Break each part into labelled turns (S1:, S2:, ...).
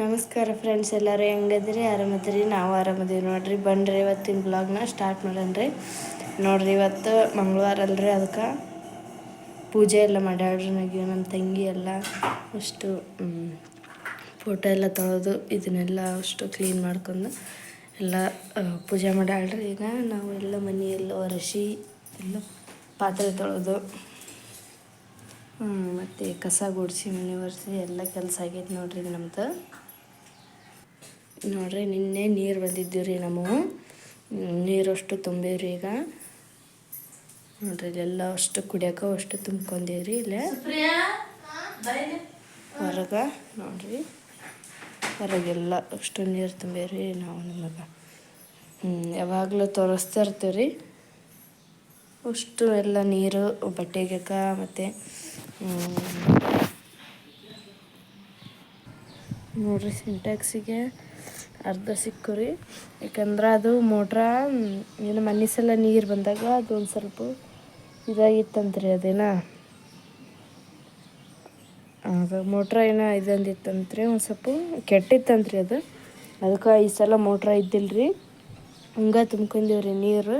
S1: ನಮಸ್ಕಾರ ಫ್ರೆಂಡ್ಸ್ ಎಲ್ಲರೂ ಹೆಂಗದ್ರಿ ಆರಾಮದ್ರಿ? ನಾವು ಆರಾಮದೀವಿ ನೋಡ್ರಿ. ಬನ್ರಿ ಇವತ್ತಿನ ಬ್ಲಾಗ್ನ ಸ್ಟಾರ್ಟ್ ಮಾಡೋಣ್ರಿ ನೋಡ್ರಿ ಇವತ್ತು ಮಂಗಳವಾರ ಅಲ್ರಿ ಅದಕ್ಕೆ. ಪೂಜೆ ಎಲ್ಲ ಮಾಡ್ಯಾಡ್ರಿ ನನಗೆ ನಮ್ಮ ತಂಗಿ ಎಲ್ಲ. ಅಷ್ಟು ಫೋಟೋ ಎಲ್ಲ ತೊಳೆದು ಇದನ್ನೆಲ್ಲ ಅಷ್ಟು ಕ್ಲೀನ್ ಮಾಡ್ಕೊಂಡು ಎಲ್ಲ ಪೂಜೆ ಮಾಡ್ಯಾಳ್ರಿ. ಈಗ ನಾವು ಎಲ್ಲ ಮನೆಯೆಲ್ಲ ಒರೆಸಿ, ಎಲ್ಲ ಪಾತ್ರೆ ತೊಳೆದು ಮತ್ತು ಕಸ ಗುಡಿಸಿ, ಮನೆ ಒರೆಸಿ ಎಲ್ಲ ಕೆಲಸ ಆಗೈತೆ ನೋಡ್ರಿ ನಮ್ದು. ನೋಡ್ರಿ ನಿನ್ನೆ ನೀರು ಬಂದಿದ್ದೀವಿ ರೀ ನಾವು ನೀರಷ್ಟು ತುಂಬೀವ್ರಿ ಈಗ. ನೋಡ್ರಿ ಇಲ್ಲೆಲ್ಲ ಅಷ್ಟು ಕುಡಿಯೋಕೆ ಅಷ್ಟು ತುಂಬ್ಕೊಂಡೀವ್ರಿ ಇಲ್ಲೇ. ಹೊರಗೆ ನೋಡ್ರಿ. ಹೊರಗೆಲ್ಲ ಅಷ್ಟು ನೀರು ತುಂಬೀವ್ರಿ ನಾವು ನಮಗೆ. ಯಾವಾಗಲೂ ತೋರಿಸ್ತಾ ಇರ್ತೀವಿ ರೀ. ಅಷ್ಟು ಎಲ್ಲ ನೀರು ಬಟ್ಟೆಗೆಕ ಮತ್ತು ನೋಡ್ರಿ ಸಿಂಟ್ಯಾಕ್ಸಿಗೆ ಅರ್ಧ ಸಿಕ್ಕು ರೀ. ಯಾಕಂದ್ರೆ ಅದು ಮೋಟ್ರ ಏನು ಮನೆ ನೀರು ಬಂದಾಗ ಅದು ಒಂದು ಸ್ವಲ್ಪ ಇದಾಗಿತ್ತಂತ್ರಿ ಅದೇನ. ಅದು ಮೋಟ್ರ ಏನೋ ಇದಂದಿತ್ತಂತ್ರಿ, ಒಂದು ಸ್ವಲ್ಪ ಕೆಟ್ಟಿತ್ತಂತ್ರಿ ಅದು. ಅದಕ್ಕೆ ಈ ಸಲ ಮೋಟ್ರ ರೀ ಹಂಗೆ ತುಂಬ್ಕೊಂಡೀವ್ರಿ ನೀರು.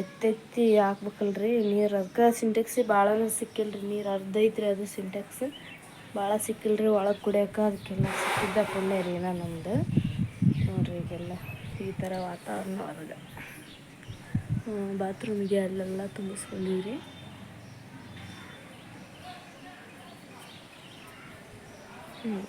S1: ಎತ್ತೆತ್ತಿ ಹಾಕ್ಬೇಕಲ್ರಿ ನೀರು. ಅದಕ್ಕೆ ಸಿಂಟೆಕ್ಸಿ ಭಾಳನೂ ಸಿಕ್ಕಿಲ್ರಿ ನೀರು. ಅರ್ಧ ಐತ್ರಿ ಅದು ಸಿಂಟೆಕ್ಸ್. ಭಾಳ ಸಿಕ್ಕಿಲ್ರಿ, ಒಳಗೆ ಕುಡಿಯೋಕೆ, ಅದಕ್ಕೆಲ್ಲ ಸಿಕ್ಕಿದ್ದ ಪುಣ್ಯ ರೀ ಏನೋ ನಮ್ದು. ನೋಡ್ರಿ ಈಗೆಲ್ಲ ಈ ಥರ ವಾತಾವರಣ ಹೊರಗೆ ಬಾತ್ರೂಮಿಗೆ ಅಲ್ಲೆಲ್ಲ ತುಂಬಿಸ್ಕೊಂಡಿವ್ರಿ. ಹ್ಞೂ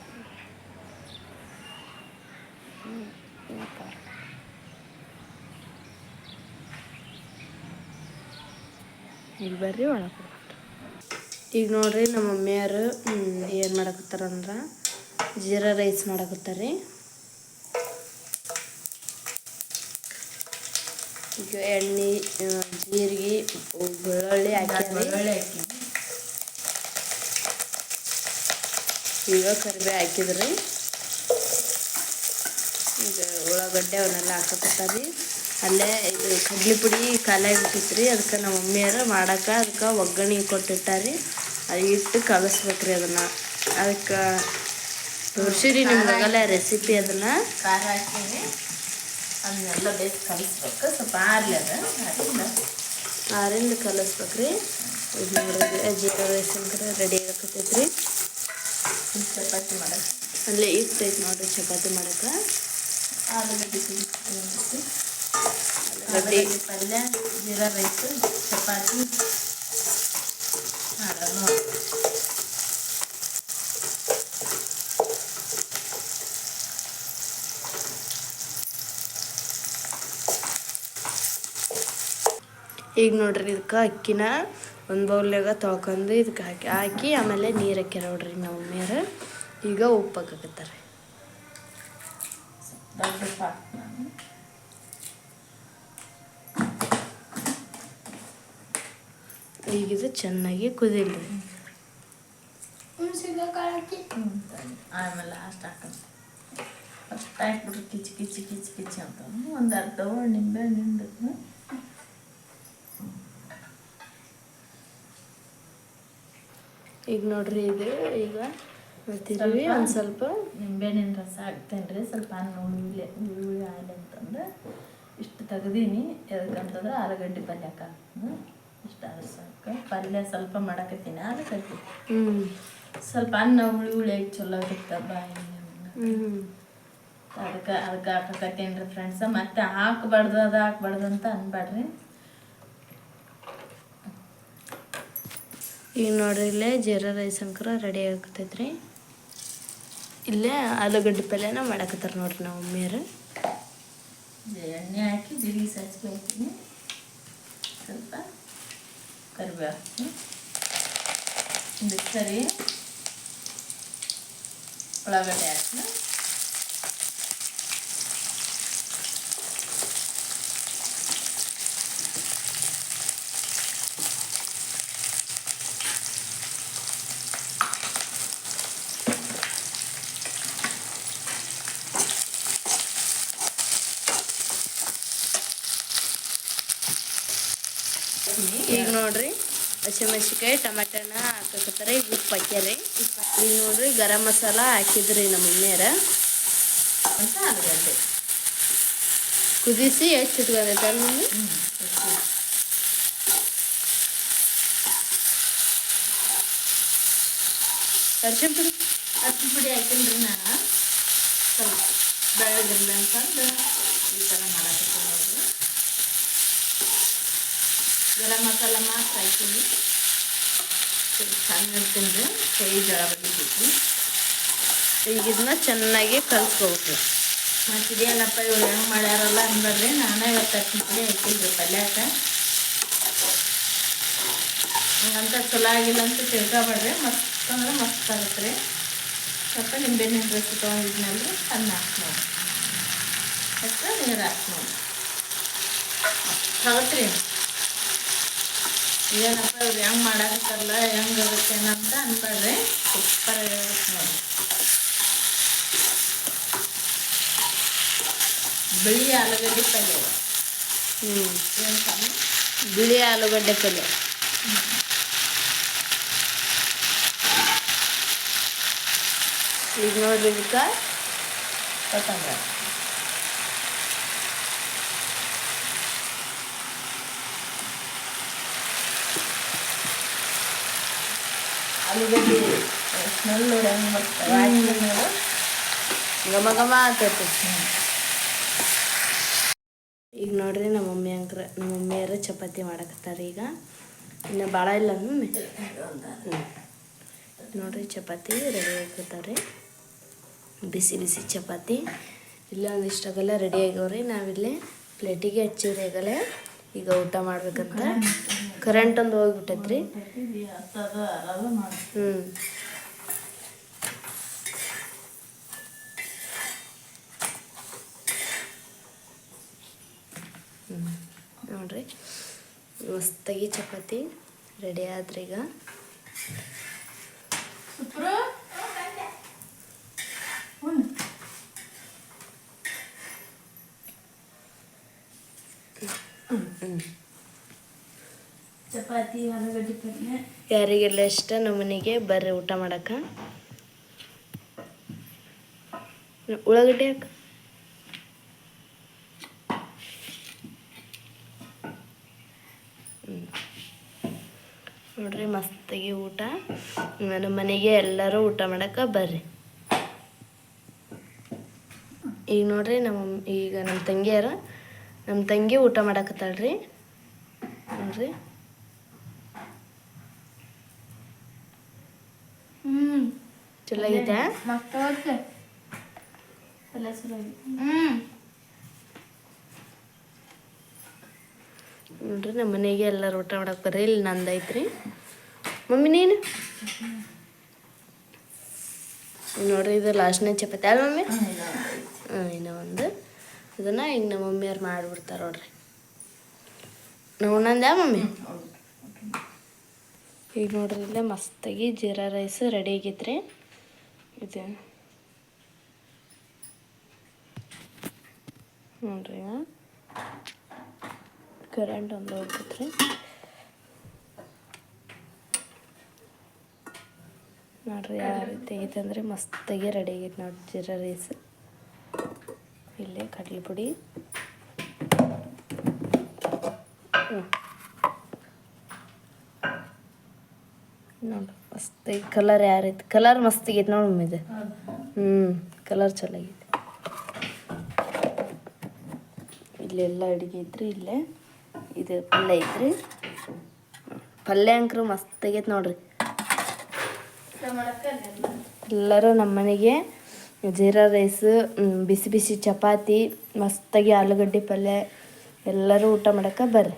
S1: ಈಗ ಬರ್ರಿ ಒಳಗೆ ಈಗ ನೋಡ್ರಿ ನಮ್ಮ ಮಮ್ಮಿಯರು ಏನು ಮಾಡಕತ್ತಾರಂದ್ರೆ ಜೀರಾ ರೈಸ್ ಮಾಡಕತ್ತಾರ್ರಿ ಈಗ ಎಣ್ಣೆ ಜೀರಿಗೆ, ಬೆಳ್ಳುಳ್ಳಿ ಹಾಕಿ ಈಗ ಕರಿಬೇವು ಹಾಕಿದ್ರಿ. ಈಗ ಉಳ್ಳಾಗಡ್ಡೆ ಅವನ್ನೆಲ್ಲ ಹಾಕಕತ್ತಾರಿ. ಅಲ್ಲೇ ಇದು ಕಡ್ಲಿ ಪುಡಿ ಖಾಲಿ ಬಿಟ್ಟಿತ್ರಿ. ಅದಕ್ಕೆ ನಮ್ಮ ಮಮ್ಮಿಯರು ಮಾಡಕ್ಕೆ ಅದಕ್ಕೆ ಒಗ್ಗರಣೆ ಕೊಟ್ಟಿಟ್ಟಾರಿ. ಅದು ಇಟ್ಟು ಕಲಸ್ಬೇಕ್ರಿ ಅದನ್ನು. ಅದಕ್ಕೆ ತೋರಿಸಿರಿ ನಿಮ್ಗಾಗಲ್ಲ ರೆಸಿಪಿ ಅದನ್ನು.
S2: ಖಾರ ಹಾಕೀನಿ. ಅದನ್ನೆಲ್ಲ ಬೇಕು ಕಲಿಸ್ಬೇಕು. ಸ್ವಲ್ಪ ಆರ್ಲಿ ಅದ.
S1: ಆರಿಂದ ಕಲಸ್ಬೇಕ್ರಿ. ಇದು ನೋಡಿದ್ರೆ ಜೀರಾ ರೈಸ್ ಅಂದ್ರೆ ರೆಡಿ ಆಗಕತ್ತೈತ್ರಿ.
S2: ಚಪಾತಿ ಮಾಡೋಕೆ
S1: ಅಲ್ಲೇ ಇಟ್ಟೈತೆ ನೋಡಿರಿ ಚಪಾತಿ ಮಾಡಕ್ಕೆ.
S2: ಆಲೂಗಡ್ಡೆ
S1: ಗಡ್ಡೆ
S2: ಆಲೂಗಡ್ಡೆ ಪಲ್ಯ ಜೀರಾ ರೈಸ್ ಚಪಾತಿ ಮಾಡೋದು
S1: ಈಗ ನೋಡ್ರಿ ಇದಕ್ಕೆ ಅಕ್ಕಿನ ಒಂದು ಬೌಲ್ನಾಗ ತೊಳ್ಕೊಂಡು ಇದಕ್ಕೆ ಹಾಕಿ ಹಾಕಿ ಆಮೇಲೆ ನೀರು ಹಾಕ್ಯಾರ ನೋಡ್ರಿ ನಮ್ಮ ಮಮ್ಮಿಯರು ಈಗ ಉಪ್ಪು ಹಾಕಕತ್ತಾರೆ ಈಗ ಇದು ಚೆನ್ನಾಗಿ ಕುದಿಲ್ರಿ.
S2: ಆಮೇಲೆ ಲಾಸ್ಟ್ ಹಾಕೋದು ಫಸ್ಟ್ ಹಾಕ್ಬಿಟ್ರೆ ಕಿಚಿ ಕಿಚಿ ಕಿಚಿ ಕಿಚಿ ಅಂತ. ಒಂದು ಅರ್ಧ ನಿಂಬೆ ನಿಂಬೆ.
S1: ಈಗ ನೋಡ್ರಿ ಇದು ಈಗ ತಿರುವಿ ಒಂದು ಸ್ವಲ್ಪ.
S2: ನಿಂಬೆಹಣ್ಣಿನ ರಸ ಹಾಕ್ತೇನೆ ರೀ ಸ್ವಲ್ಪ ಉಳ್ಳಿ ಉಳ್ಳಿ ಆಯ್ಲಿ ಅಂತಂದ್ರೆ ಇಷ್ಟು ತೆಗ್ದೀನಿ. ಎದಕ್ಕಂತಂದ್ರೆ ಆಲೂಗಡ್ಡೆ ಪಲ್ಯ ಹಾಕ್ತೀನಿ ಇಷ್ಟು ಆದ್ರೆ ಸಾಕು. ಪಲ್ಯ ಸ್ವಲ್ಪ ಮಾಡಕತ್ತೀನಿ ಅದಕ್ಕೆ
S1: ಹ್ಞೂ
S2: ಸ್ವಲ್ಪ ಅನ್ನ ಹುಳಿ ಹುಳಿ ಚಲೋ ಇರುತ್ತೆ ಬಾಯಿ ಅದಕ್ಕೆ ಅದಕ್ಕೆ ಹಾಕಕತ್ತೀನಿ ರೀ ಫ್ರೆಂಡ್ಸ ಮತ್ತೆ ಹಾಕ್ಬಾರ್ದು ಅದು ಹಾಕ್ಬಾರ್ದು ಅಂತ ಅನ್ಬೇಡ್ರಿ
S1: ಈಗ ನೋಡ್ರಿ ಇಲ್ಲೇ ಜೀರಾ ರೈಸ್ ಅಂಕರ ರೆಡಿ ಆಗ್ತೈತ್ರಿ ಇಲ್ಲೇ ಆಲೂಗಡ್ಡೆ ಪಲ್ಯನ ಮಾಡಕತ್ತಾರ ನೋಡ್ರಿ ನಾವು ಮಮ್ಮಿಯರು
S2: ಎಣ್ಣೆ ಹಾಕಿ ಜೀರಿಗೆ ಹಾಕ್ತೀನಿ ಸ್ವಲ್ಪ ಕರಿಬೇವು ಹಾಕ್ತೀನಿ ಒಂದು ಸರಿ ಉಳ್ಳಾಗಡ್ಡೆ ಹಾಕ್ತೀನಿ
S1: ಈಗ ನೋಡ್ರಿ ಹಸಿಮೆಣ್ಸಿಕಾಯಿ ಟಮಾಟನ ಹಾಕಕತ್ತಾರೆ. ಈಗ ಉಪ್ಪು ಹಾಕ್ಯಾರಿ ಈಗ ನೋಡ್ರಿ ಗರಂ ಮಸಾಲ ಹಾಕಿದ್ರಿ ನಮ್ಮ ಮಮ್ಮಿಯರ
S2: ಅಂತ ಆಲೂಗಡ್ಡೆ
S1: ಕುದಿಸಿ ಹೆಚ್ಚಿಟ್ಕೊಂಡೈತೆ ಮಮ್ಮಿ ಅರ್ಶಿನ ಪುಡಿ?
S2: ಅರ್ಶಿನ ಪುಡಿ ಹಾಕಿನ್ರಿ ನಾನು. ಸ್ವಲ್ಪ ಬೆಳ್ಳಗಿರ್ಲಿ ಅಂತಂದು ಈ ಥರ ಮಾಡಕ್ಕೆ ನೋಡ್ರಿ. ಗರಂ ಮಸಾಲ ಮಾತ್ರ ಹಾಕೀನಿ ಚೆನ್ನಾಗಿ ಸಣ್ಣ ರೀ ಕೈ ಜಳ ಬಡಿತೈತಿ
S1: ಈಗ ಇದನ್ನ ಚೆನ್ನಾಗಿ ಕಲ್ಸ್ಕೊಬೇಕು.
S2: ಮತ್ತು ಇದೇನಪ್ಪ ಇವ್ರು ಹೆಂಗೆ ಮಾಡ್ಯಾರಲ್ಲ ಅಂದ್ರೆ ನಾನೇ ಇವತ್ತು ಹಾಕಿದ್ದೀನಿ ಹಾಕಿದ್ರು ಪಲ್ಯಾಕ ಹಂಗಂತ ಚಲೋ ಆಗಿಲ್ಲ ಅಂತ ತಿಳ್ಕೊಬೇಡ್ರಿ. ಮಸ್ತ್ ಅಂದ್ರೆ ಮಸ್ತ್ ಆಗುತ್ತೆ ರೀ ಸ್ವಲ್ಪ ನಿಂಬೆ ರಸ ತೊಗೊಂಡಿದ್ನಲ್ರಿ ಅದನ್ನ ಹಾಕಿ ನೋಡಿ. ಅಷ್ಟು ನೀರು ಹಾಕ್ಬೋದು ನೋಡಿ. ಹೌದ್ರಿ? ಏನಪ್ಪ ಇವ್ರು ಹೆಂಗೆ ಮಾಡಾಕತ್ತಲ್ಲ ಹೆಂಗೆ ಆಗುತ್ತೆ ಅಂತ ಅನ್ಬೇಡ್ರಿ ಸೂಪರ್ ಆಗಿರುತ್ತೆ ನೋಡಿ. ಬಿಳಿ ಆಲೂಗಡ್ಡೆ ಪಲ್ಯ.
S1: ಹ್ಞೂ ಬಿಳಿ ಆಲೂಗಡ್ಡೆ ಪಲ್ಯ. ಈಗ ನೋಡ್ರಿ ಇದಕ್ಕೆ
S2: ಕೊತ್ತಂಬರಿ. ಆಲೂಗಡ್ಡೆ ನೋಡಿ.
S1: ಘಮ ಘಮ ಆಗ್ತೈತಿ ಈಗ ನೋಡ್ರಿ ನಮ್ಮ ಮಮ್ಮಿ ಅಂಕ್ರ ನಮ್ಮ ಮಮ್ಮಿಯರ ಚಪಾತಿ ಮಾಡಕತ್ತಾರೆ ಈಗ. ಇನ್ನು ಭಾಳ ಇಲ್ಲ ನೋಡ್ರಿ ಚಪಾತಿ ರೆಡಿ ಆಗ್ತಾರೆ ಬಿಸಿ ಬಿಸಿ ಚಪಾತಿ. ಇಲ್ಲ ಒಂದಿಷ್ಟಾಗೆಲ್ಲ ರೆಡಿ ಆಗ್ಯಾವ್ರಿ. ನಾವಿಲ್ಲಿ ಪ್ಲೇಟಿಗೆ ಹಚ್ಚಿವ್ರಿ ಆಗಲೇ ಈಗ ಊಟ ಮಾಡ್ಬೇಕಂತ. ಕರೆಂಟ್ ಒಂದು ಹೋಗ್ಬಿಟ್ಟೈತ್ರಿ. ಹ್ಞೂ. ನೋಡ್ರಿ. ಮಸ್ತಾಗಿ ಚಪಾತಿ ರೆಡಿ ಆದ್ರಿ ಈಗ
S2: ಸುಪ್ರು ಹ್ಞೂ ಚಪಾತಿ ಆಲೂಗಡ್ಡೆ ಪಲ್ಯ
S1: ಯಾರಿಗೆಲ್ಲ ಇಷ್ಟ ನಮ್ಮ ಮನೆಗೆ ಬರ್ರಿ ಊಟ ಮಾಡಕ್ಕೆ. ಉಳ್ಳಾಗಡ್ಡೆ ಹಾಕ. ನೋಡ್ರಿ ಮಸ್ತಾಗಿ ಊಟ. ನಮ್ಮ ಮನೆಗೆ ಎಲ್ಲರೂ ಊಟ ಮಾಡಕ್ಕೆ ಬರ್ರಿ. ಈಗ ನೋಡ್ರಿ ನಮ್ಮ, ಈಗ ನಮ್ಮ ತಂಗಿಯರ ನಮ್ಮ ತಂಗಿ ಊಟ ಮಾಡಕತ್ತಾಳ್ರಿ. ನೋಡ್ರಿ.
S2: ಹ್ಞೂ
S1: ಚಲೋ
S2: ಐತೆ?
S1: ನೋಡ್ರಿ ನಮ್ಮ ಮನೆಗೆ ಎಲ್ಲರೂ ಊಟ ಮಾಡಕ್ಕೆ ಬರ್ರಿ ಇಲ್ಲಿ ನಂದು ಐತ್ರಿ. ಮಮ್ಮಿ ನೀನು? ನೋಡ್ರಿ ಇದು ಲಾಸ್ಟ್ನೇ ಚಪಾತಿ ಅಲ್ಲ ಮಮ್ಮಿ? ಹಾಂ ಇನ್ನೂ ಒಂದು. ಇದನ್ನು ಈಗ ನಮ್ಮ ಮಮ್ಮಿಯವ್ರು ಮಾಡಿಬಿಡ್ತಾರೆ ನೋಡ್ರಿ. ನಾವು ಉಣ್ಣಂದ್ಯಾ ಮಮ್ಮಿ? ಈಗ ನೋಡ್ರಿ ಇಲ್ಲೇ ಮಸ್ತಾಗಿ ಜೀರಾ ರೈಸ್ ರೆಡಿ ಆಗೈತ್ರಿ. ಇದೆ ನೋಡ್ರಿ ಕರೆಂಟ್ ಒಂದು ಹೋಗ್ತೈತ್ರಿ ನೋಡ್ರಿ ಯಾವ ರೀತಿ ಆಗೈತೆ ಅಂದರೆ ಮಸ್ತಾಗಿ ರೆಡಿ ಆಗೈತೆ ನೋಡಿ ಜೀರಾ ರೈಸ್. ಇಲ್ಲೇ ಕಡಲೆ ಪುಡಿ ಹ್ಮ್. ನೋಡ್ರಿ ಮಸ್ತಾಗಿ ಕಲರ್ ಯಾರೈತಿ ರೀತಿ ಕಲರ್ ಮಸ್ತಿಗೈತೆ ನೋಡಿ ಇದು. ಹ್ಞೂ ಕಲರ್ ಚಲೋ ಆಗೈತೆ ಇಲ್ಲೆಲ್ಲ ಅಡುಗೆ ಇದ್ರಿ ಇಲ್ಲೇ ಇದು ಪಲ್ಯ ಐತ್ರಿ ಪಲ್ಯ ಅಂಕರು ಮಸ್ತ್ ಆಗೈತೆ ನೋಡ್ರಿ. ಎಲ್ಲರೂ ನಮ್ಮ ಮನೆಗೆ ಜೀರಾ ರೈಸ್ ಬಿಸಿ ಬಿಸಿ ಚಪಾತಿ ಮಸ್ತಾಗಿ ಆಲೂಗಡ್ಡೆ ಪಲ್ಯ ಎಲ್ಲರೂ ಊಟ ಮಾಡಕ್ಕೆ ಬರ್ರಿ.